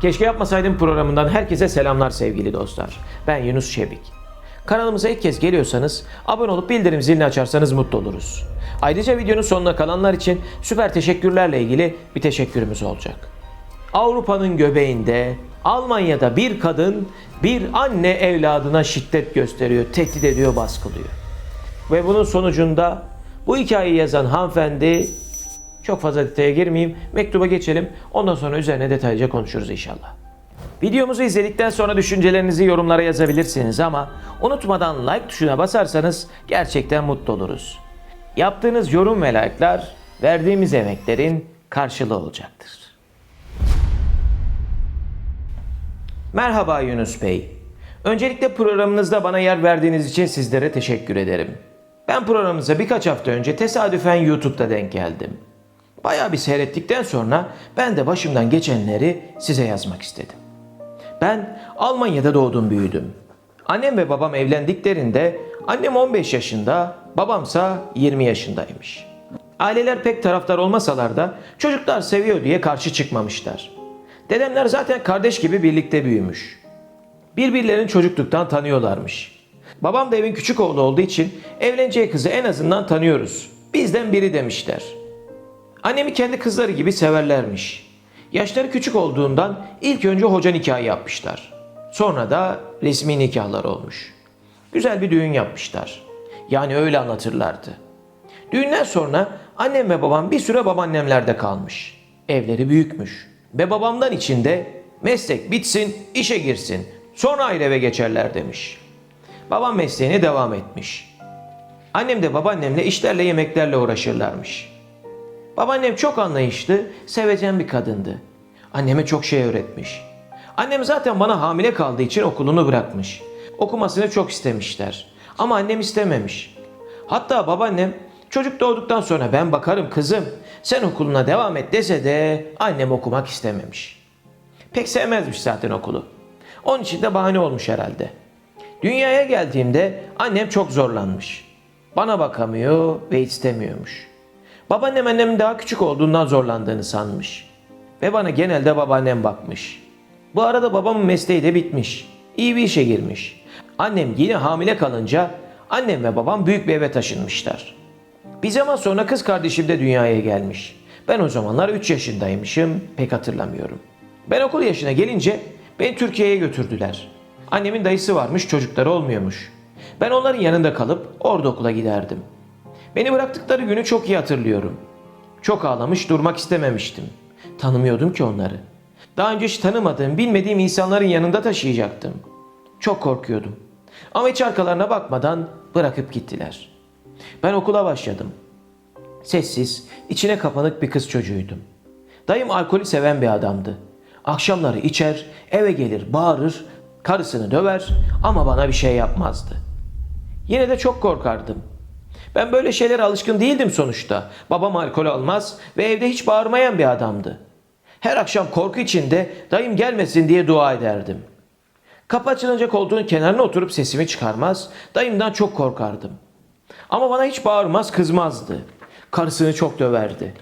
Keşke yapmasaydım programından herkese selamlar sevgili dostlar. Ben Yunus Şebik. Kanalımıza ilk kez geliyorsanız abone olup bildirim zilini açarsanız mutlu oluruz. Ayrıca videonun sonuna kalanlar için süper teşekkürlerle ilgili bir teşekkürümüz olacak. Avrupa'nın göbeğinde Almanya'da bir kadın bir anne evladına şiddet gösteriyor, tehdit ediyor, baskılıyor. Ve bunun sonucunda bu hikayeyi yazan hanımefendi çok fazla detaya girmeyeyim. Mektuba geçelim. Ondan sonra üzerine detaylıca konuşuruz inşallah. Videomuzu izledikten sonra düşüncelerinizi yorumlara yazabilirsiniz ama unutmadan like tuşuna basarsanız gerçekten mutlu oluruz. Yaptığınız yorum ve like'lar verdiğimiz emeklerin karşılığı olacaktır. Merhaba Yunus Bey. Öncelikle programınızda bana yer verdiğiniz için sizlere teşekkür ederim. Ben programınıza birkaç hafta önce tesadüfen YouTube'da denk geldim. Bayağı bir seyrettikten sonra ben de başımdan geçenleri size yazmak istedim. Ben Almanya'da doğdum büyüdüm. Annem ve babam evlendiklerinde annem 15 yaşında, babamsa 20 yaşındaymış. Aileler pek taraftar olmasalar da çocuklar seviyor diye karşı çıkmamışlar. Dedemler zaten kardeş gibi birlikte büyümüş. Birbirlerini çocukluktan tanıyorlarmış. Babam da evin küçük oğlu olduğu için evleneceği kızı en azından tanıyoruz. Bizden biri demişler. Annemi kendi kızları gibi severlermiş. Yaşları küçük olduğundan ilk önce hoca nikahı yapmışlar. Sonra da resmi nikahlar olmuş. Güzel bir düğün yapmışlar. Yani öyle anlatırlardı. Düğünden sonra annem ve babam bir süre babaannemlerde kalmış. Evleri büyükmüş. Ve babamdan içinde meslek bitsin, işe girsin. Sonra ayrı eve geçerler demiş. Babam mesleğine devam etmiş. Annem de babaannemle işlerle yemeklerle uğraşırlarmış. Babaannem çok anlayışlı, sevecen bir kadındı. Anneme çok şey öğretmiş. Annem zaten bana hamile kaldığı için okulunu bırakmış. Okumasını çok istemişler. Ama annem istememiş. Hatta babaannem çocuk doğduktan sonra ben bakarım kızım sen okuluna devam et dese de annem okumak istememiş. Pek sevmezmiş zaten okulu. Onun için de bahane olmuş herhalde. Dünyaya geldiğimde annem çok zorlanmış. Bana bakamıyor ve istemiyormuş. Babaannem annemin daha küçük olduğundan zorlandığını sanmış. Ve bana genelde babaannem bakmış. Bu arada babamın mesleği de bitmiş. İyi bir işe girmiş. Annem yine hamile kalınca annem ve babam büyük bir eve taşınmışlar. Bir zaman sonra kız kardeşim de dünyaya gelmiş. Ben o zamanlar 3 yaşındaymışım, pek hatırlamıyorum. Ben okul yaşına gelince beni Türkiye'ye götürdüler. Annemin dayısı varmış, çocukları olmuyormuş. Ben onların yanında kalıp orada okula giderdim. Beni bıraktıkları günü çok iyi hatırlıyorum. Çok ağlamış, durmak istememiştim. Tanımıyordum ki onları. Daha önce hiç tanımadığım, bilmediğim insanların yanında taşıyacaktım. Çok korkuyordum. Ama hiç arkalarına bakmadan bırakıp gittiler. Ben okula başladım. Sessiz, içine kapanık bir kız çocuğuydum. Dayım alkolü seven bir adamdı. Akşamları içer, eve gelir, bağırır, karısını döver ama bana bir şey yapmazdı. Yine de çok korkardım. Ben böyle şeylere alışkın değildim sonuçta. Babam alkol almaz ve evde hiç bağırmayan bir adamdı. Her akşam korku içinde dayım gelmesin diye dua ederdim. Kapı açılınca koltuğun kenarına oturup sesimi çıkarmaz, dayımdan çok korkardım. Ama bana hiç bağırmaz, kızmazdı. Karısını çok döverdi.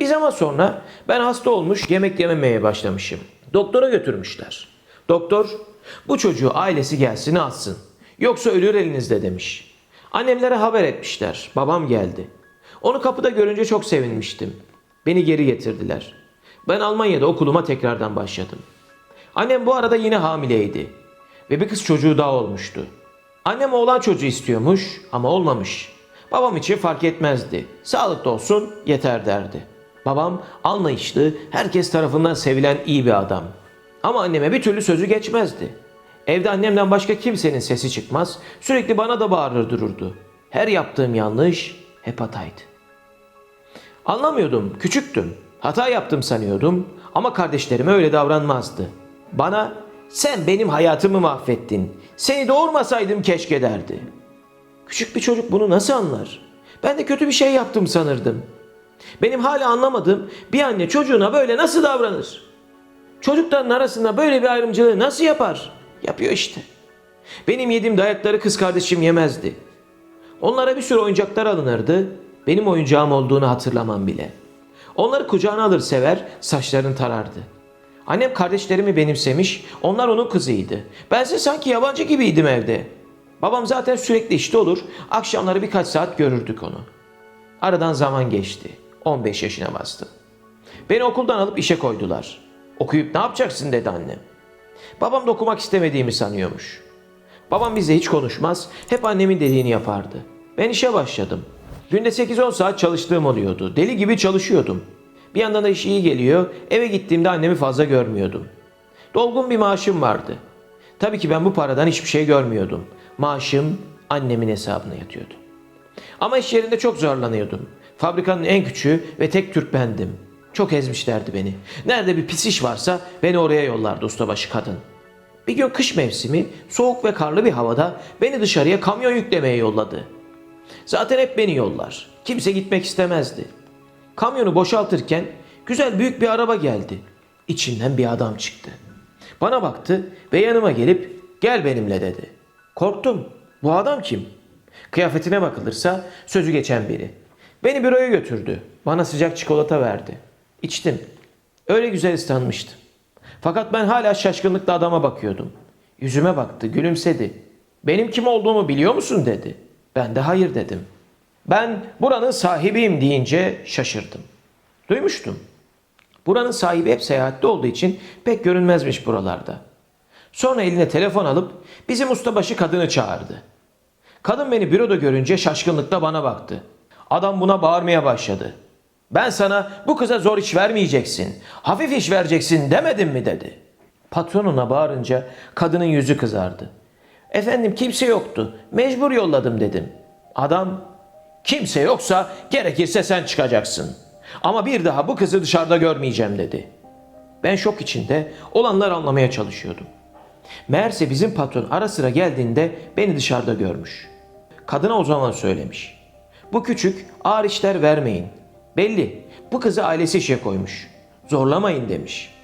Bir zaman sonra ben hasta olmuş, yemek yememeye başlamışım. Doktora götürmüşler. Doktor, bu çocuğu ailesi gelsin alsın. Yoksa ölür elinizde demiş. Annemlere haber etmişler. Babam geldi. Onu kapıda görünce çok sevinmiştim. Beni geri getirdiler. Ben Almanya'da okuluma tekrardan başladım. Annem bu arada yine hamileydi. Ve bir kız çocuğu daha olmuştu. Annem oğlan çocuğu istiyormuş ama olmamış. Babam için fark etmezdi. Sağlıklı olsun yeter derdi. Babam anlayışlı, herkes tarafından sevilen iyi bir adam. Ama anneme bir türlü sözü geçmezdi. Evde annemden başka kimsenin sesi çıkmaz, sürekli bana da bağırır dururdu. Her yaptığım yanlış hep hataydı. Anlamıyordum, küçüktüm. Hata yaptım sanıyordum ama kardeşlerime öyle davranmazdı. Bana sen benim hayatımı mahvettin. Seni doğurmasaydım keşke derdi. Küçük bir çocuk bunu nasıl anlar? Ben de kötü bir şey yaptım sanırdım. Benim hala anlamadığım bir anne çocuğuna böyle nasıl davranır? Çocukların arasında böyle bir ayrımcılığı nasıl yapar? Yapıyor işte. Benim yediğim dayakları kız kardeşim yemezdi. Onlara bir sürü oyuncaklar alınırdı. Benim oyuncağım olduğunu hatırlamam bile. Onları kucağına alır sever, saçlarını tarardı. Annem kardeşlerimi benimsemiş, onlar onun kızıydı. Bense sanki yabancı gibiydim evde. Babam zaten sürekli işte olur, akşamları birkaç saat görürdük onu. Aradan zaman geçti. 15 yaşına bastım. Beni okuldan alıp işe koydular. Okuyup ne yapacaksın dedi annem. Babam da okumak istemediğimi sanıyormuş. Babam bizle hiç konuşmaz, hep annemin dediğini yapardı. Ben işe başladım. Günde 8-10 saat çalıştığım oluyordu. Deli gibi çalışıyordum. Bir yandan da iş iyi geliyor, eve gittiğimde annemi fazla görmüyordum. Dolgun bir maaşım vardı. Tabii ki ben bu paradan hiçbir şey görmüyordum. Maaşım annemin hesabına yatıyordu. Ama iş yerinde çok zorlanıyordum. Fabrikanın en küçüğü ve tek Türk bendim. Çok ezmişlerdi beni. Nerede bir pis iş varsa beni oraya yollardı ustabaşı kadın. Bir gün kış mevsimi soğuk ve karlı bir havada beni dışarıya kamyon yüklemeye yolladı. Zaten hep beni yollar. Kimse gitmek istemezdi. Kamyonu boşaltırken güzel büyük bir araba geldi. İçinden bir adam çıktı. Bana baktı ve yanıma gelip gel benimle dedi. Korktum. Bu adam kim? Kıyafetine bakılırsa sözü geçen biri. Beni büroya götürdü. Bana sıcak çikolata verdi. İçtim. Öyle güzel ıslanmıştım. Fakat ben hala şaşkınlıkla adama bakıyordum. Yüzüme baktı, gülümsedi. Benim kim olduğumu biliyor musun dedi. Ben de hayır dedim. Ben buranın sahibiyim deyince şaşırdım. Duymuştum. Buranın sahibi hep seyahatte olduğu için pek görünmezmiş buralarda. Sonra eline telefon alıp bizim ustabaşı kadını çağırdı. Kadın beni büroda görünce şaşkınlıkla bana baktı. Adam buna bağırmaya başladı. Ben sana bu kıza zor iş vermeyeceksin, hafif iş vereceksin demedim mi dedi. Patronuna bağırınca kadının yüzü kızardı. Efendim kimse yoktu, mecbur yolladım dedim. Adam, kimse yoksa gerekirse sen çıkacaksın. Ama bir daha bu kızı dışarıda görmeyeceğim dedi. Ben şok içinde olanlar anlamaya çalışıyordum. Meğerse bizim patron ara sıra geldiğinde beni dışarıda görmüş. Kadına o zaman söylemiş. Bu küçük ağır işler vermeyin. Belli bu kızı ailesi işe koymuş. Zorlamayın demiş.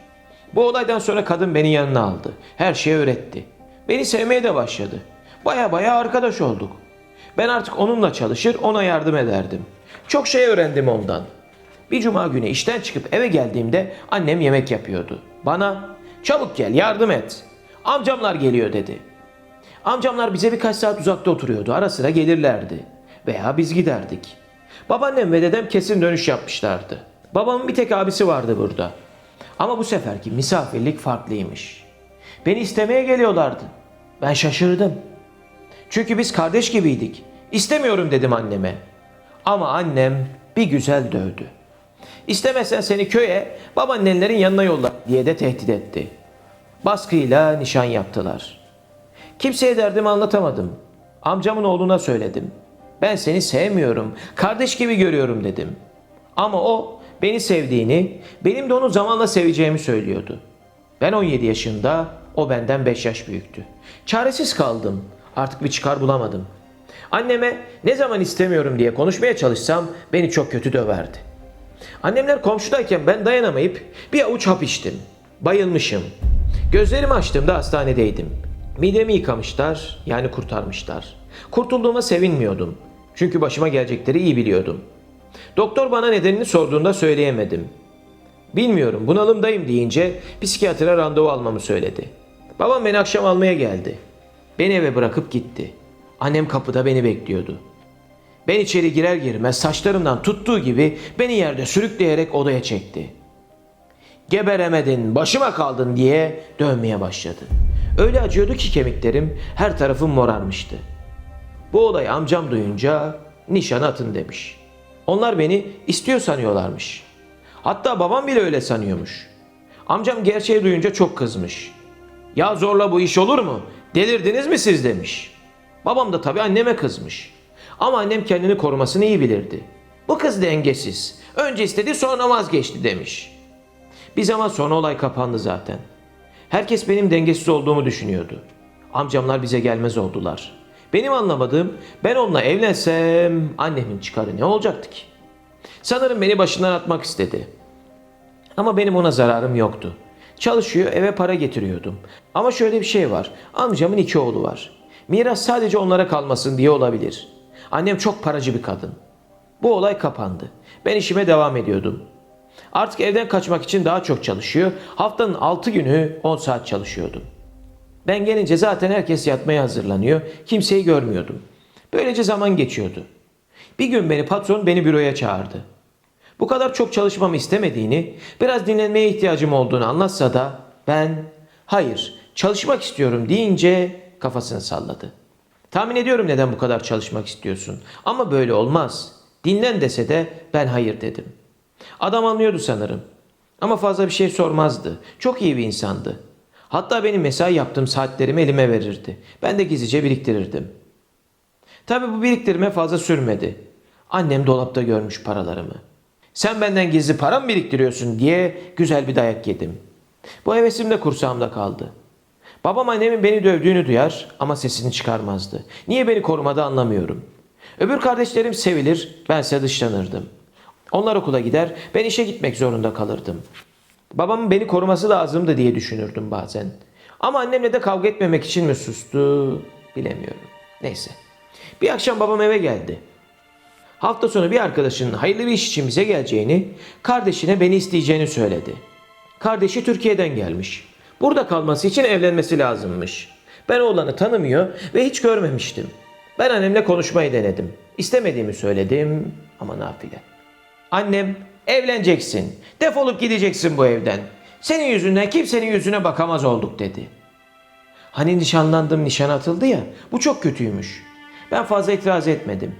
Bu olaydan sonra kadın beni yanına aldı. Her şeyi öğretti. Beni sevmeye de başladı. Baya baya arkadaş olduk. Ben artık onunla çalışır ona yardım ederdim. Çok şey öğrendim ondan. Bir cuma günü işten çıkıp eve geldiğimde annem yemek yapıyordu. Bana çabuk gel yardım et. Amcamlar geliyor dedi. Amcamlar bize birkaç saat uzakta oturuyordu. Ara sıra gelirlerdi. Veya biz giderdik. Babaannem ve dedem kesin dönüş yapmışlardı. Babamın bir tek abisi vardı burada. Ama bu seferki misafirlik farklıymış. Beni istemeye geliyorlardı. Ben şaşırdım. Çünkü biz kardeş gibiydik. İstemiyorum dedim anneme. Ama annem bir güzel dövdü. İstemezsen seni köye babaannenlerin yanına yolla diye de tehdit etti. Baskıyla nişan yaptılar. Kimseye derdimi anlatamadım. Amcamın oğluna söyledim. Ben seni sevmiyorum, kardeş gibi görüyorum dedim. Ama o beni sevdiğini, benim de onu zamanla seveceğimi söylüyordu. Ben 17 yaşında, o benden 5 yaş büyüktü. Çaresiz kaldım. Artık bir çıkar bulamadım. Anneme ne zaman istemiyorum diye konuşmaya çalışsam beni çok kötü döverdi. Annemler komşudayken ben dayanamayıp bir avuç hap içtim. Bayılmışım. Gözlerimi açtığımda hastanedeydim. Midemi yıkamışlar, yani kurtarmışlar. Kurtulduğuma sevinmiyordum. Çünkü başıma gelecekleri iyi biliyordum. Doktor bana nedenini sorduğunda söyleyemedim. Bilmiyorum bunalımdayım deyince psikiyatra randevu almamı söyledi. Babam beni akşam almaya geldi. Beni eve bırakıp gitti. Annem kapıda beni bekliyordu. Ben içeri girer girmez saçlarımdan tuttuğu gibi beni yerde sürükleyerek odaya çekti. Geberemedin, başıma kaldın diye dövmeye başladı. Öyle acıyordu ki kemiklerim, her tarafım morarmıştı. Bu olayı amcam duyunca nişan atın demiş. Onlar beni istiyor sanıyorlarmış. Hatta babam bile öyle sanıyormuş. Amcam gerçeği duyunca çok kızmış. Ya zorla bu iş olur mu? Delirdiniz mi siz demiş. Babam da tabii anneme kızmış. Ama annem kendini korumasını iyi bilirdi. Bu kız dengesiz. Önce istedi sonra vazgeçti demiş. Bir zaman sonra olay kapandı zaten. Herkes benim dengesiz olduğumu düşünüyordu. Amcamlar bize gelmez oldular. Benim anlamadığım ben onunla evlensem annemin çıkarı ne olacaktı ki? Sanırım beni başından atmak istedi. Ama benim ona zararım yoktu. Çalışıyor eve para getiriyordum. Ama şöyle bir şey var. Amcamın iki oğlu var. Miras sadece onlara kalmasın diye olabilir. Annem çok paracı bir kadın. Bu olay kapandı. Ben işime devam ediyordum. Artık evden kaçmak için daha çok çalışıyor. Haftanın 6 günü 10 saat çalışıyordum. Ben gelince zaten herkes yatmaya hazırlanıyor. Kimseyi görmüyordum. Böylece zaman geçiyordu. Bir gün beni patron beni büroya çağırdı. Bu kadar çok çalışmamı istemediğini, biraz dinlenmeye ihtiyacım olduğunu anlatsa da ben hayır çalışmak istiyorum deyince kafasını salladı. Tahmin ediyorum neden bu kadar çalışmak istiyorsun. Ama böyle olmaz. Dinlen dese de ben hayır dedim. Adam anlıyordu sanırım. Ama fazla bir şey sormazdı. Çok iyi bir insandı. Hatta benim mesai yaptığım saatlerimi elime verirdi. Ben de gizlice biriktirirdim. Tabii bu biriktirme fazla sürmedi. Annem dolapta görmüş paralarımı. Sen benden gizli para mı biriktiriyorsun diye güzel bir dayak yedim. Bu hevesim de kursağımda kaldı. Babam annemin beni dövdüğünü duyar ama sesini çıkarmazdı. Niye beni korumadı anlamıyorum. Öbür kardeşlerim sevilir, bense dışlanırdım. Onlar okula gider, ben işe gitmek zorunda kalırdım. Babamın beni koruması lazımdı diye düşünürdüm bazen. Ama annemle de kavga etmemek için mi sustu bilemiyorum. Neyse. Bir akşam babam eve geldi. Hafta sonu bir arkadaşının hayırlı bir iş için bize geleceğini, kardeşine beni isteyeceğini söyledi. Kardeşi Türkiye'den gelmiş. Burada kalması için evlenmesi lazımmış. Ben oğlanı tanımıyor ve hiç görmemiştim. Ben annemle konuşmayı denedim. İstemediğimi söyledim ama nafile. Annem evleneceksin. Defolup gideceksin bu evden. Senin yüzünden kimsenin yüzüne bakamaz olduk dedi. Hani nişanlandım nişan atıldı ya bu çok kötüymüş. Ben fazla itiraz etmedim.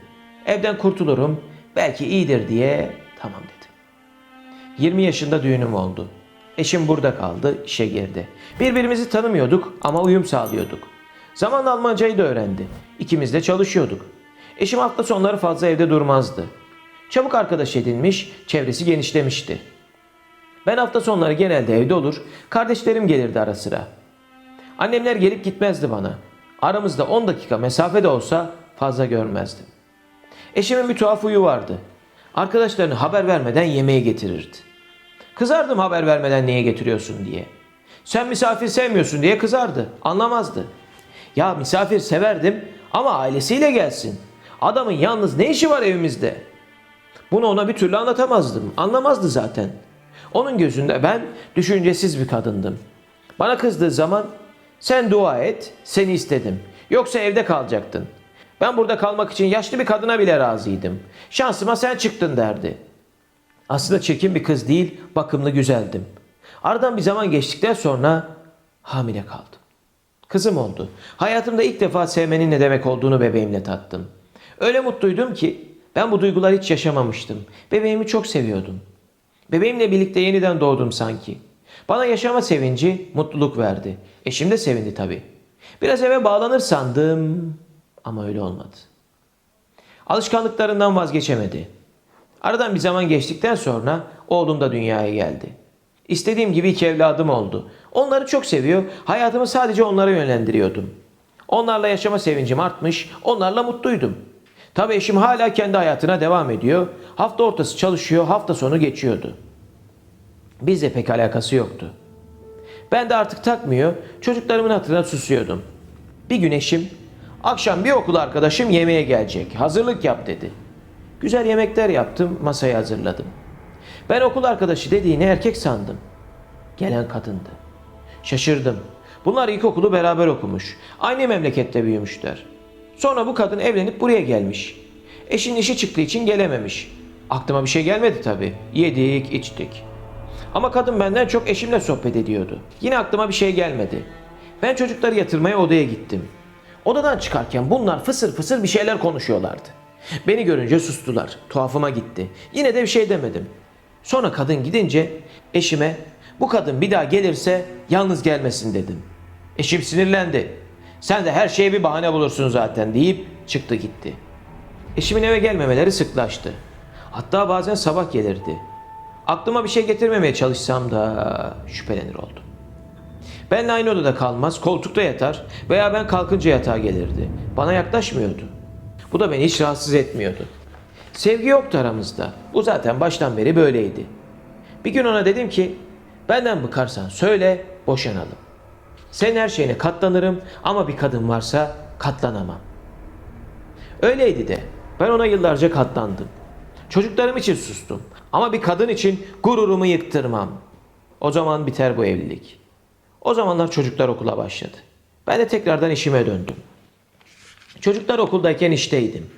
Evden kurtulurum belki iyidir diye tamam dedim. 20 yaşında düğünüm oldu. Eşim burada kaldı, işe girdi. Birbirimizi tanımıyorduk ama uyum sağlıyorduk. Zamanla Almancayı da öğrendi. İkimiz de çalışıyorduk. Eşim hafta sonları fazla evde durmazdı. Çabuk arkadaş edinmiş, çevresi genişlemişti. Ben hafta sonları genelde evde olur, kardeşlerim gelirdi ara sıra. Annemler gelip gitmezdi bana. Aramızda 10 dakika mesafe de olsa fazla görmezdim. Eşimin bir tuhaf huyu vardı. Arkadaşlarını haber vermeden yemeğe getirirdi. Kızardım haber vermeden niye getiriyorsun diye. Sen misafir sevmiyorsun diye kızardı. Anlamazdı. Ya misafir severdim ama ailesiyle gelsin. Adamın yalnız ne işi var evimizde? Bunu ona bir türlü anlatamazdım. Anlamazdı zaten. Onun gözünde ben düşüncesiz bir kadındım. Bana kızdığı zaman sen dua et, seni istedim. Yoksa evde kalacaktın. Ben burada kalmak için yaşlı bir kadına bile razıydım. Şansıma sen çıktın derdi. Aslında çirkin bir kız değil, bakımlı güzeldim. Aradan bir zaman geçtikten sonra hamile kaldım. Kızım oldu. Hayatımda ilk defa sevmenin ne demek olduğunu bebeğimle tattım. Öyle mutluydum ki ben bu duyguları hiç yaşamamıştım. Bebeğimi çok seviyordum. Bebeğimle birlikte yeniden doğdum sanki. Bana yaşama sevinci, mutluluk verdi. Eşim de sevindi tabii. Biraz eve bağlanır sandım ama öyle olmadı. Alışkanlıklarından vazgeçemedi. Aradan bir zaman geçtikten sonra oğlum da dünyaya geldi. İstediğim gibi iki evladım oldu. Onları çok seviyor, hayatımı sadece onlara yönlendiriyordum. Onlarla yaşama sevincim artmış, onlarla mutluydum. Tabii eşim hala kendi hayatına devam ediyor. Hafta ortası çalışıyor, hafta sonu geçiyordu. Bizle pek alakası yoktu. Ben de artık takmıyor, çocuklarımın hatırına susuyordum. Bir gün eşim, akşam bir okul arkadaşım yemeğe gelecek, hazırlık yap dedi. Güzel yemekler yaptım, masayı hazırladım. Ben okul arkadaşı dediğini erkek sandım. Gelen kadındı. Şaşırdım. Bunlar ilkokulu beraber okumuş. Aynı memlekette büyümüşler. Sonra bu kadın evlenip buraya gelmiş. Eşin işi çıktığı için gelememiş. Aklıma bir şey gelmedi tabii. Yedik, içtik. Ama kadın benden çok eşimle sohbet ediyordu. Yine aklıma bir şey gelmedi. Ben çocukları yatırmaya odaya gittim. Odadan çıkarken bunlar fısır fısır bir şeyler konuşuyorlardı. Beni görünce sustular. Tuhafıma gitti. Yine de bir şey demedim. Sonra kadın gidince eşime bu kadın bir daha gelirse yalnız gelmesin dedim. Eşim sinirlendi. Sen de her şeye bir bahane bulursun zaten deyip çıktı gitti. Eşimin eve gelmemeleri sıklaştı. Hatta bazen sabah gelirdi. Aklıma bir şey getirmemeye çalışsam da şüphelenir oldum. Benle aynı odada kalmaz, koltukta yatar veya ben kalkınca yatağa gelirdi. Bana yaklaşmıyordu. Bu da beni hiç rahatsız etmiyordu. Sevgi yoktu aramızda. Bu zaten baştan beri böyleydi. Bir gün ona dedim ki, benden bıkarsan söyle, boşanalım. Senin her şeyine katlanırım ama bir kadın varsa katlanamam. Öyleydi de. Ben ona yıllarca katlandım. Çocuklarım için sustum. Ama bir kadın için gururumu yıktırmam. O zaman biter bu evlilik. O zamanlar çocuklar okula başladı. Ben de tekrardan işime döndüm. Çocuklar okuldayken işteydim.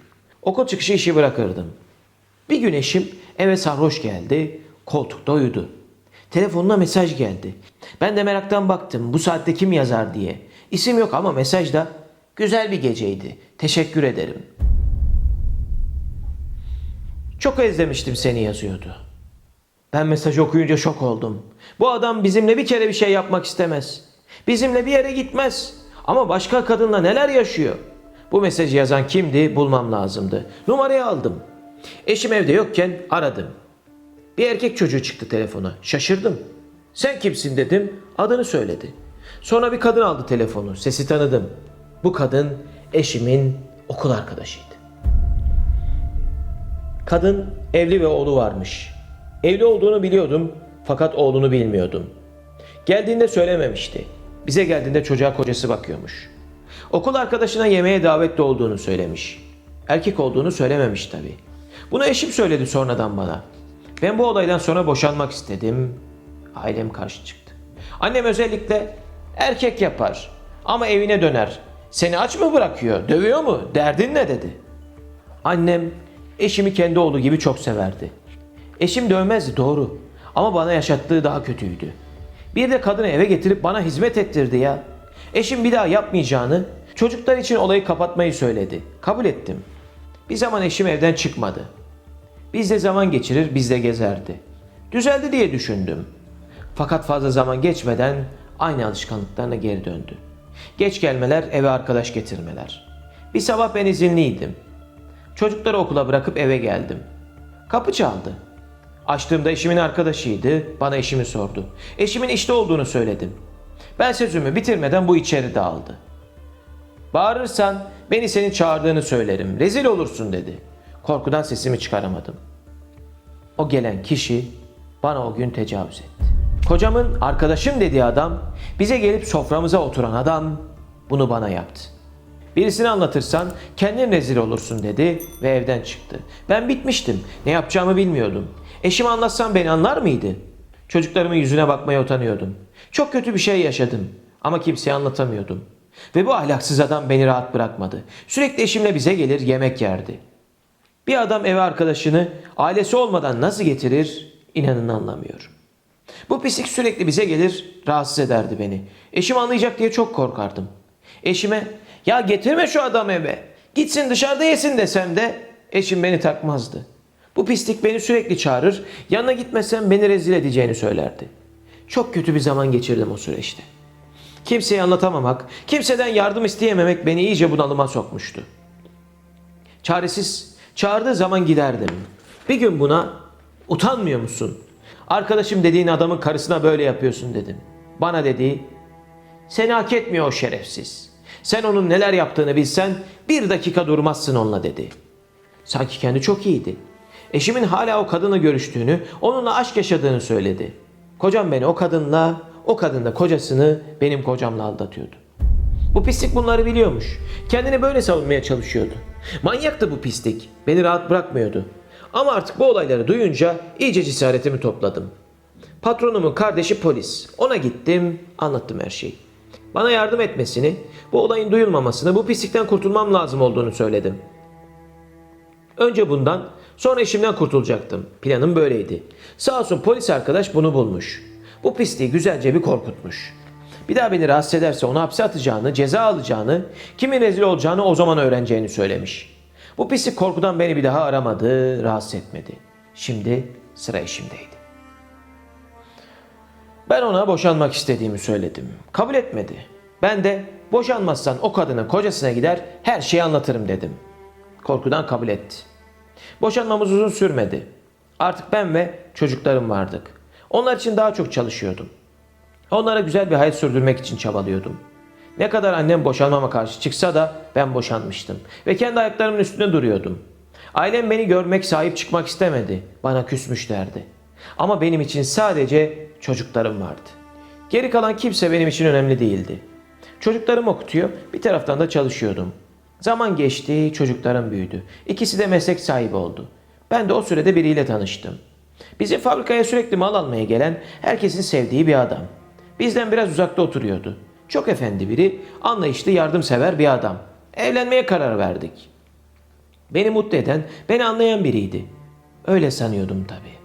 Okul çıkışı işi bırakırdım. Bir gün eşim eve sarhoş geldi, koltukta uyudu. Telefonuna mesaj geldi. Ben de meraktan baktım bu saatte kim yazar diye. İsim yok ama mesajda güzel bir geceydi. Teşekkür ederim. Çok özlemiştim seni yazıyordu. Ben mesajı okuyunca şok oldum. Bu adam bizimle bir kere bir şey yapmak istemez. Bizimle bir yere gitmez. Ama başka kadınla neler yaşıyor? Bu mesajı yazan kimdi bulmam lazımdı. Numarayı aldım. Eşim evde yokken aradım. Bir erkek çocuğu çıktı telefona. Şaşırdım. Sen kimsin dedim. Adını söyledi. Sonra bir kadın aldı telefonu. Sesi tanıdım. Bu kadın eşimin okul arkadaşıydı. Kadın evli ve oğlu varmış. Evli olduğunu biliyordum fakat oğlunu bilmiyordum. Geldiğinde söylememişti. Bize geldiğinde çocuğa kocası bakıyormuş. Okul arkadaşına yemeğe davetli olduğunu söylemiş. Erkek olduğunu söylememiş tabii. Bunu eşim söyledi sonradan bana. Ben bu olaydan sonra boşanmak istedim. Ailem karşı çıktı. Annem özellikle erkek yapar ama evine döner. Seni aç mı bırakıyor, dövüyor mu, derdin ne dedi. Annem eşimi kendi oğlu gibi çok severdi. Eşim dövmezdi doğru ama bana yaşattığı daha kötüydü. Bir de kadını eve getirip bana hizmet ettirdi ya. Eşim bir daha yapmayacağını, çocuklar için olayı kapatmayı söyledi. Kabul ettim. Bir zaman eşim evden çıkmadı. Bizde zaman geçirir, bizde gezerdi. Düzeldi diye düşündüm. Fakat fazla zaman geçmeden aynı alışkanlıklarına geri döndü. Geç gelmeler, eve arkadaş getirmeler. Bir sabah ben izinliydim. Çocukları okula bırakıp eve geldim. Kapı çaldı. Açtığımda eşimin arkadaşıydı. Bana eşimi sordu. Eşimin işte olduğunu söyledim. Ben sözümü bitirmeden bu içeri dağıldı. Bağırırsan beni senin çağırdığını söylerim. Rezil olursun dedi. Korkudan sesimi çıkaramadım. O gelen kişi bana o gün tecavüz etti. Kocamın arkadaşım dediği adam, bize gelip soframıza oturan adam bunu bana yaptı. Birisini anlatırsan kendin rezil olursun dedi ve evden çıktı. Ben bitmiştim. Ne yapacağımı bilmiyordum. Eşime anlatsam beni anlar mıydı? Çocuklarımın yüzüne bakmaya utanıyordum. Çok kötü bir şey yaşadım ama kimseye anlatamıyordum. Ve bu ahlaksız adam beni rahat bırakmadı. Sürekli eşimle bize gelir yemek yerdi. Bir adam eve arkadaşını ailesi olmadan nasıl getirir inanın anlamıyorum. Bu pislik sürekli bize gelir rahatsız ederdi beni. Eşim anlayacak diye çok korkardım. Eşime ya getirme şu adam eve gitsin dışarıda yesin desem de eşim beni takmazdı. Bu pislik beni sürekli çağırır yanına gitmesem beni rezil edeceğini söylerdi. Çok kötü bir zaman geçirdim o süreçte. Kimseye anlatamamak, kimseden yardım isteyememek beni iyice bunalıma sokmuştu. Çaresiz çağırdığı zaman giderdim. Bir gün buna utanmıyor musun? Arkadaşım dediğin adamın karısına böyle yapıyorsun dedim. Bana dedi seni hak etmiyor o şerefsiz. Sen onun neler yaptığını bilsen bir dakika durmazsın onunla dedi. Sanki kendi çok iyiydi. Eşimin hala o kadınla görüştüğünü, onunla aşk yaşadığını söyledi. Kocam beni o kadınla, o kadın da kocasını benim kocamla aldatıyordu. Bu pislik bunları biliyormuş. Kendini böyle savunmaya çalışıyordu. Manyaktı bu pislik. Beni rahat bırakmıyordu. Ama artık bu olayları duyunca iyice cesaretimi topladım. Patronumun kardeşi polis. Ona gittim, anlattım her şeyi. Bana yardım etmesini, bu olayın duyulmamasını, bu pislikten kurtulmam lazım olduğunu söyledim. Önce bundan, sonra eşimden kurtulacaktım. Planım böyleydi. Sağ olsun polis arkadaş bunu bulmuş. Bu pisliği güzelce bir korkutmuş. Bir daha beni rahatsız ederse onu hapse atacağını, ceza alacağını, kimin rezil olacağını o zaman öğreneceğini söylemiş. Bu pislik korkudan beni bir daha aramadı, rahatsız etmedi. Şimdi sıra eşimdeydi. Ben ona boşanmak istediğimi söyledim. Kabul etmedi. Ben de boşanmazsan o kadının kocasına gider her şeyi anlatırım dedim. Korkudan kabul etti. Boşanmamız uzun sürmedi. Artık ben ve çocuklarım vardık. Onlar için daha çok çalışıyordum. Onlara güzel bir hayat sürdürmek için çabalıyordum. Ne kadar annem boşanmama karşı çıksa da ben boşanmıştım ve kendi ayaklarımın üstünde duruyordum. Ailem beni görmek, sahip çıkmak istemedi. Bana küsmüşlerdi. Ama benim için sadece çocuklarım vardı. Geri kalan kimse benim için önemli değildi. Çocuklarım okutuyor, bir taraftan da çalışıyordum. Zaman geçti, çocuklarım büyüdü. İkisi de meslek sahibi oldu. Ben de o sürede biriyle tanıştım. Bizim fabrikaya sürekli mal almaya gelen, herkesin sevdiği bir adam. Bizden biraz uzakta oturuyordu. Çok efendi biri, anlayışlı, yardımsever bir adam. Evlenmeye karar verdik. Beni mutlu eden, beni anlayan biriydi. Öyle sanıyordum tabii.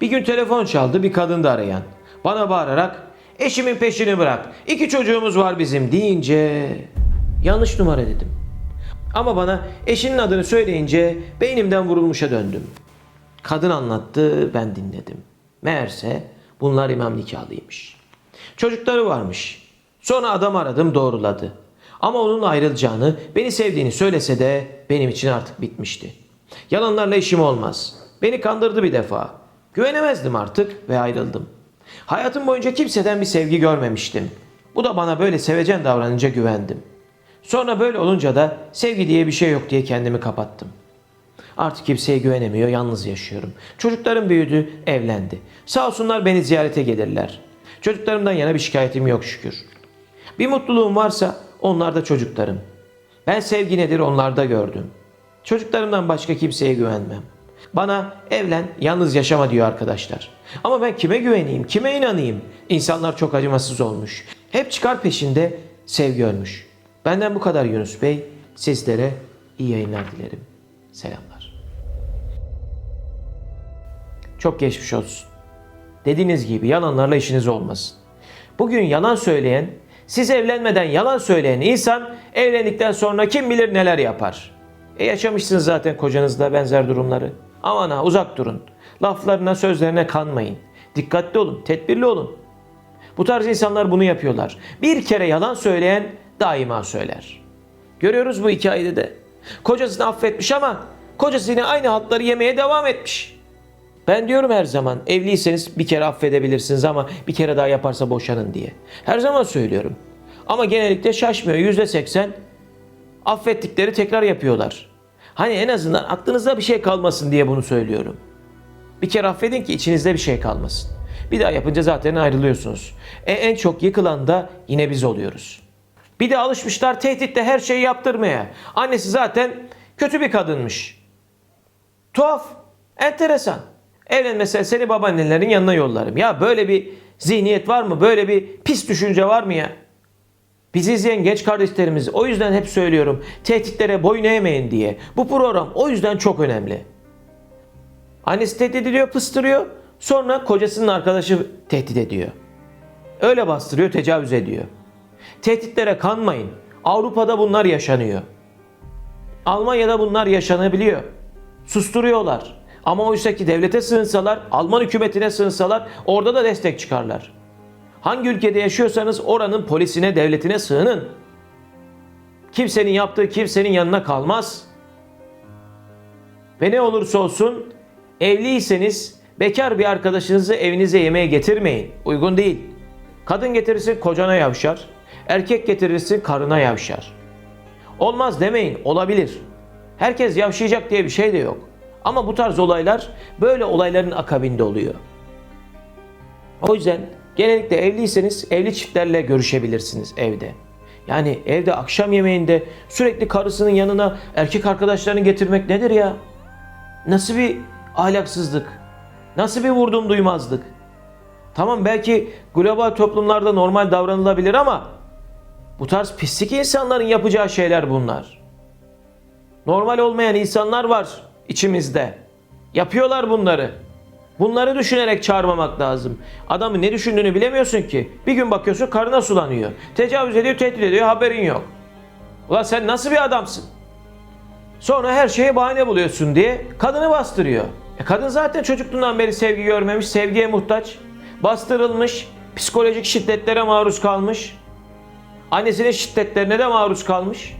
Bir gün telefon çaldı bir kadın da arayan. Bana bağırarak eşimin peşini bırak. İki çocuğumuz var bizim deyince yanlış numara dedim. Ama bana eşinin adını söyleyince beynimden vurulmuşa döndüm. Kadın anlattı ben dinledim. Meğerse bunlar imam nikahlıymış. Çocukları varmış. Sonra adam aradım doğruladı. Ama onun ayrılacağını, beni sevdiğini söylese de benim için artık bitmişti. Yalanlarla işim olmaz. Beni kandırdı bir defa. Güvenemezdim artık ve ayrıldım. Hayatım boyunca kimseden bir sevgi görmemiştim. Bu da bana böyle sevecen davranınca güvendim. Sonra böyle olunca da sevgi diye bir şey yok diye kendimi kapattım. Artık kimseye güvenemiyor, yalnız yaşıyorum. Çocuklarım büyüdü, evlendi. Sağ olsunlar beni ziyarete gelirler. Çocuklarımdan yana bir şikayetim yok şükür. Bir mutluluğum varsa onlar da çocuklarım. Ben sevgi nedir onlarda gördüm. Çocuklarımdan başka kimseye güvenmem. Bana evlen, yalnız yaşama diyor arkadaşlar. Ama ben kime güveneyim, kime inanayım? İnsanlar çok acımasız olmuş. Hep çıkar peşinde sevgi ölmüş. Benden bu kadar Yunus Bey. Sizlere iyi yayınlar dilerim. Selamlar. Çok geçmiş olsun. Dediğiniz gibi yalanlarla işiniz olmasın. Bugün yalan söyleyen, siz evlenmeden yalan söyleyen insan evlendikten sonra kim bilir neler yapar. E yaşamışsınız zaten kocanızla benzer durumları. Aman ha uzak durun. Laflarına sözlerine kanmayın. Dikkatli olun, tedbirli olun. Bu tarz insanlar bunu yapıyorlar. Bir kere yalan söyleyen daima söyler. Görüyoruz bu hikayede de. Kocasını affetmiş ama kocası yine aynı hatları yemeye devam etmiş. Ben diyorum her zaman evliyseniz bir kere affedebilirsiniz ama bir kere daha yaparsa boşanın diye. Her zaman söylüyorum. Ama genellikle şaşmıyor. Yüzde seksen affettikleri tekrar yapıyorlar. Hani en azından aklınızda bir şey kalmasın diye bunu söylüyorum. Bir kere affedin ki içinizde bir şey kalmasın. Bir daha yapınca zaten ayrılıyorsunuz. E, en çok yıkılan da yine biz oluyoruz. Bir de alışmışlar tehditle her şeyi yaptırmaya. Annesi zaten kötü bir kadınmış. Tuhaf, enteresan. Evlenmesen seni babaannelerin yanına yollarım. Ya böyle bir zihniyet var mı? Böyle bir pis düşünce var mı ya? Bizi izleyen genç kardeşlerimiz o yüzden hep söylüyorum tehditlere boyun eğmeyin diye. Bu program o yüzden çok önemli. Annesi tehdit ediyor, pıstırıyor. Sonra kocasının arkadaşı tehdit ediyor. Öyle bastırıyor, tecavüz ediyor. Tehditlere kanmayın. Avrupa'da bunlar yaşanıyor. Almanya'da bunlar yaşanabiliyor. Susturuyorlar. Ama oysa ki devlete sığınsalar, Alman hükümetine sığınsalar orada da destek çıkarlar. Hangi ülkede yaşıyorsanız oranın polisine, devletine sığının. Kimsenin yaptığı kimsenin yanına kalmaz. Ve ne olursa olsun evliyseniz bekar bir arkadaşınızı evinize yemeğe getirmeyin. Uygun değil. Kadın getirirsin kocana yavşar. Erkek getirirsin karına yavşar. Olmaz demeyin, olabilir. Herkes yavşayacak diye bir şey de yok. Ama bu tarz olaylar böyle olayların akabinde oluyor. O yüzden genellikle evliyseniz evli çiftlerle görüşebilirsiniz evde. Yani evde akşam yemeğinde sürekli karısının yanına erkek arkadaşlarını getirmek nedir ya? Nasıl bir ahlaksızlık? Nasıl bir vurdum duymazlık? Tamam belki global toplumlarda normal davranılabilir ama bu tarz pislik insanların yapacağı şeyler bunlar. Normal olmayan insanlar var içimizde. Yapıyorlar bunları. Bunları düşünerek çağırmamak lazım. Adamın ne düşündüğünü bilemiyorsun ki. Bir gün bakıyorsun karına sulanıyor. Tecavüz ediyor, tehdit ediyor, haberin yok. Ulan sen nasıl bir adamsın? Sonra her şeye bahane buluyorsun diye kadını bastırıyor. E kadın zaten çocukluğundan beri sevgi görmemiş, sevgiye muhtaç. Bastırılmış, psikolojik şiddetlere maruz kalmış. Annesinin şiddetlerine de maruz kalmış.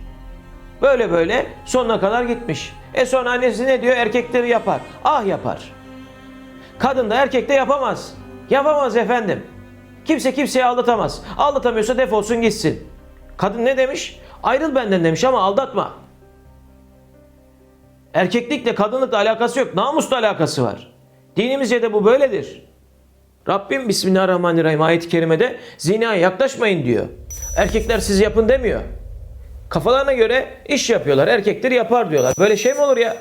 Böyle böyle sonuna kadar gitmiş. E sonra annesi ne diyor? Erkekleri yapar. Ah yapar. Kadın da erkek de yapamaz. Yapamaz efendim. Kimse kimseyi aldatamaz. Aldatamıyorsa defolsun gitsin. Kadın ne demiş? Ayrıl benden demiş ama aldatma. Erkeklikle kadınlıkla alakası yok. Namusla alakası var. Dinimizce de bu böyledir. Rabbim Bismillahirrahmanirrahim ayet-i kerimede zinaya yaklaşmayın diyor. Erkekler siz yapın demiyor. Kafalarına göre iş yapıyorlar. Erkekler yapar diyorlar. Böyle şey mi olur ya?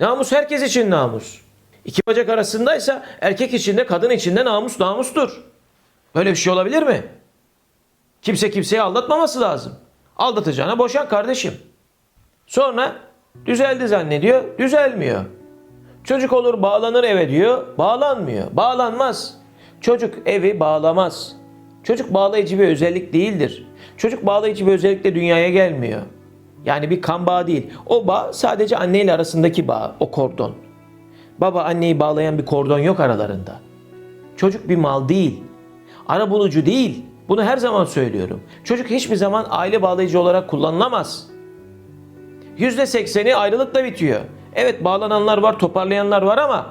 Namus herkes için namus. İki bacak arasındaysa erkek içinde kadın içinde namus namustur. Böyle bir şey olabilir mi? Kimse kimseyi aldatmaması lazım. Aldatacağına boşan kardeşim. Sonra düzeldi zannediyor, düzelmiyor. Çocuk olur bağlanır eve diyor, bağlanmıyor. Bağlanmaz. Çocuk evi bağlamaz. Çocuk bağlayıcı bir özellik değildir. Çocuk bağlayıcı bir özellikle dünyaya gelmiyor. Yani bir kan bağı değil. O bağ sadece anne ile arasındaki bağ, o kordon. Baba anneyi bağlayan bir kordon yok aralarında. Çocuk bir mal değil. Ara bulucu değil. Bunu her zaman söylüyorum. Çocuk hiçbir zaman aile bağlayıcı olarak kullanılamaz. %80'i ayrılıkla bitiyor. Evet bağlananlar var, toparlayanlar var ama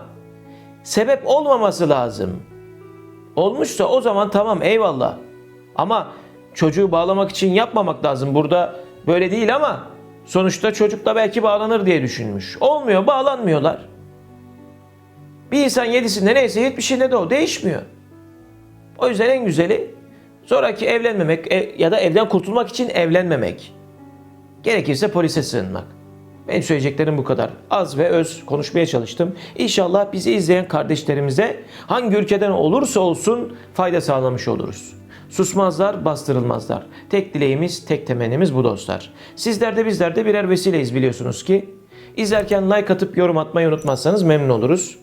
sebep olmaması lazım. Olmuşsa o zaman tamam eyvallah. Ama çocuğu bağlamak için yapmamak lazım. Burada böyle değil ama sonuçta çocukla belki bağlanır diye düşünmüş. Olmuyor, bağlanmıyorlar. Bir insan yedisinde neyse yetmişinde de o değişmiyor. O yüzden en güzeli zoraki evlenmemek e- ya da evden kurtulmak için evlenmemek. Gerekirse polise sığınmak. Benim söyleyeceklerim bu kadar. Az ve öz konuşmaya çalıştım. İnşallah bizi izleyen kardeşlerimize hangi ülkeden olursa olsun fayda sağlamış oluruz. Susmazlar, bastırılmazlar. Tek dileğimiz, tek temennimiz bu dostlar. Sizler de bizler de birer vesileyiz biliyorsunuz ki. İzlerken like atıp yorum atmayı unutmazsanız memnun oluruz.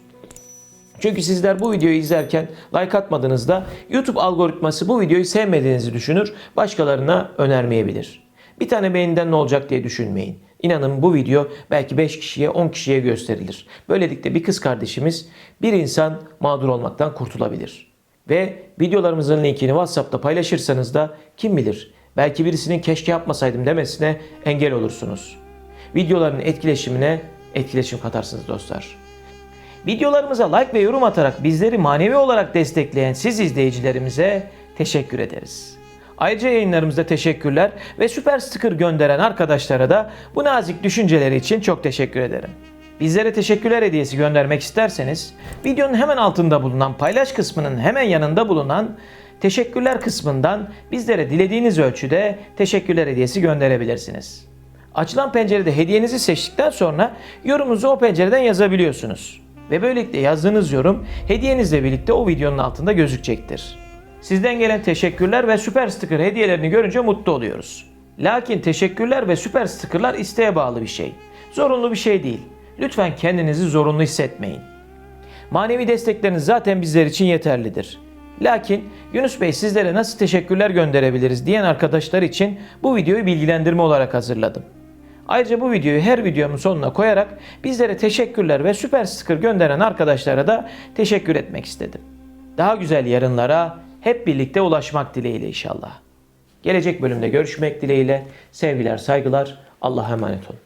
Çünkü sizler bu videoyu izlerken like atmadığınızda YouTube algoritması bu videoyu sevmediğinizi düşünür, başkalarına önermeyebilir. Bir tane beğeniden ne olacak diye düşünmeyin. İnanın bu video belki 5 kişiye 10 kişiye gösterilir. Böylelikle bir kız kardeşimiz bir insan mağdur olmaktan kurtulabilir. Ve videolarımızın linkini WhatsApp'ta paylaşırsanız da kim bilir belki birisinin keşke yapmasaydım demesine engel olursunuz. Videoların etkileşimine etkileşim katarsınız dostlar. Videolarımıza like ve yorum atarak bizleri manevi olarak destekleyen siz izleyicilerimize teşekkür ederiz. Ayrıca yayınlarımızda teşekkürler ve süper sticker gönderen arkadaşlara da bu nazik düşünceleri için çok teşekkür ederim. Bizlere teşekkürler hediyesi göndermek isterseniz videonun hemen altında bulunan paylaş kısmının hemen yanında bulunan teşekkürler kısmından bizlere dilediğiniz ölçüde teşekkürler hediyesi gönderebilirsiniz. Açılan pencerede hediyenizi seçtikten sonra yorumunuzu o pencereden yazabiliyorsunuz. Ve böylelikle yazdığınız yorum hediyenizle birlikte o videonun altında gözükecektir. Sizden gelen teşekkürler ve süper sticker hediyelerini görünce mutlu oluyoruz. Lakin teşekkürler ve süper stickerlar isteğe bağlı bir şey. Zorunlu bir şey değil. Lütfen kendinizi zorunlu hissetmeyin. Manevi destekleriniz zaten bizler için yeterlidir. Lakin Yunus Bey sizlere nasıl teşekkürler gönderebiliriz diyen arkadaşlar için bu videoyu bilgilendirme olarak hazırladım. Ayrıca bu videoyu her videomun sonuna koyarak bizlere teşekkürler ve süper sticker gönderen arkadaşlara da teşekkür etmek istedim. Daha güzel yarınlara hep birlikte ulaşmak dileğiyle inşallah. Gelecek bölümde görüşmek dileğiyle sevgiler, saygılar. Allah'a emanet olun.